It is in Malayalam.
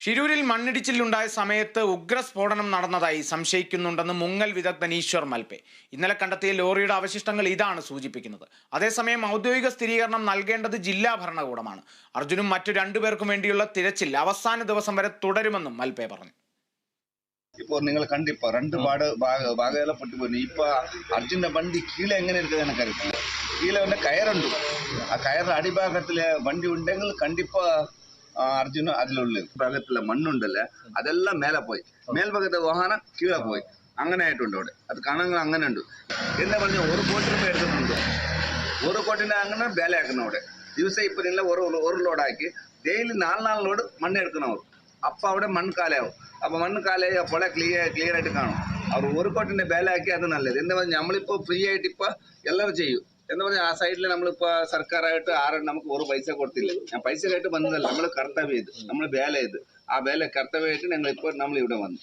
ഷിരൂരിൽ മണ്ണിടിച്ചിലുണ്ടായ സമയത്ത് ഉഗ്രസ്ഫോടനം നടന്നതായി സംശയിക്കുന്നുണ്ടെന്ന് മുങ്ങൽ വിദഗ്ധൻ ഈശ്വർ മൽപെ ഇന്നലെ കണ്ടെത്തിയ ലോറിയുടെ അവശിഷ്ടങ്ങൾ ഇതാണ് സൂചിപ്പിക്കുന്നത് അതേസമയം ഔദ്യോഗിക സ്ഥിരീകരണം നൽകേണ്ടത് ജില്ലാ ഭരണകൂടമാണ് അർജുനും മറ്റു രണ്ടുപേർക്കും വേണ്ടിയുള്ള തിരച്ചിൽ അവസാന ദിവസം വരെ തുടരുമെന്നും മൽപെ പറഞ്ഞു இப்போ നിങ്ങൾ കണ്ടിപ്പോ രണ്ട് പാട് ഭാഗ ഭാഗമെല്ലാം പൊട്ടിപ്പോയി ഇപ്പൊ അർജുന്റെ വണ്ടി കീഴെ എങ്ങനെ இருக்குது எனக்கு അറിയില്ല കീഴെ வந்து കയറുണ്ട് ആ കയറ് അടിഭാഗത്തില് വണ്ടി ഉണ്ടെങ്കിൽ കണ്ടിപ്പാ അർജുന അതിലുള്ളിൽ. ഭാഗത്തുള്ള മണ്ണുണ്ടല്ലേ? അതെല്ലാം മേലെ പോയി. മേൽഭാഗത്തെ വാഹനം കീഴെ പോയി. അങ്ങനെ ആയിട്ടുണ്ട് അവിടെ. അത് കാണാൻ അങ്ങനെ ഉണ്ട്. എന്താ പറഞ്ഞ ഒരു കോട്ടി രൂപ എടുക്കുന്നുണ്ട് ഒരു കോട്ടിന്റെ അങ്ങനെ വേലയാക്കണം അവിടെ. ദിവസം ഇപ്പൊ ഇല്ല ഒരു ഒരു ലോഡാക്കി. ഡെയിലി നാല് നാല് ലോഡ് മണ്ണ് എടുക്കണം അവർ അപ്പൊ അവിടെ മണ്ണ് കാലയാവും. അപ്പൊ മണ്ണ് കാലയായി അപ്പോഴെ ക്ലിയർ ക്ലിയർ ആയിട്ട് കാണും. അവർ ഒരു കോട്ടിന്റെ വേലയാക്കി അത് നല്ലത്. എന്താ പറഞ്ഞാൽ നമ്മളിപ്പോ ഫ്രീ ആയിട്ട് ഇപ്പൊ എല്ലാവരും ചെയ്യും. എന്ന് പറഞ്ഞാൽ ആ സൈഡിൽ നമ്മളിപ്പോ സർക്കാരായിട്ട് ആരും നമുക്ക് ഒരു പൈസ കൊടുത്തില്ല. ഞാൻ പൈസ കേട്ട് വന്നതല്ല നമ്മൾ കർത്തവ്യം ചെയ്ത് നമ്മൾ വേല ചെയ്ത്. ആ വേല കർത്തവ്യമായിട്ട് ഞങ്ങൾ ഇപ്പോൾ നമ്മൾ ഇവിടെ വന്നു.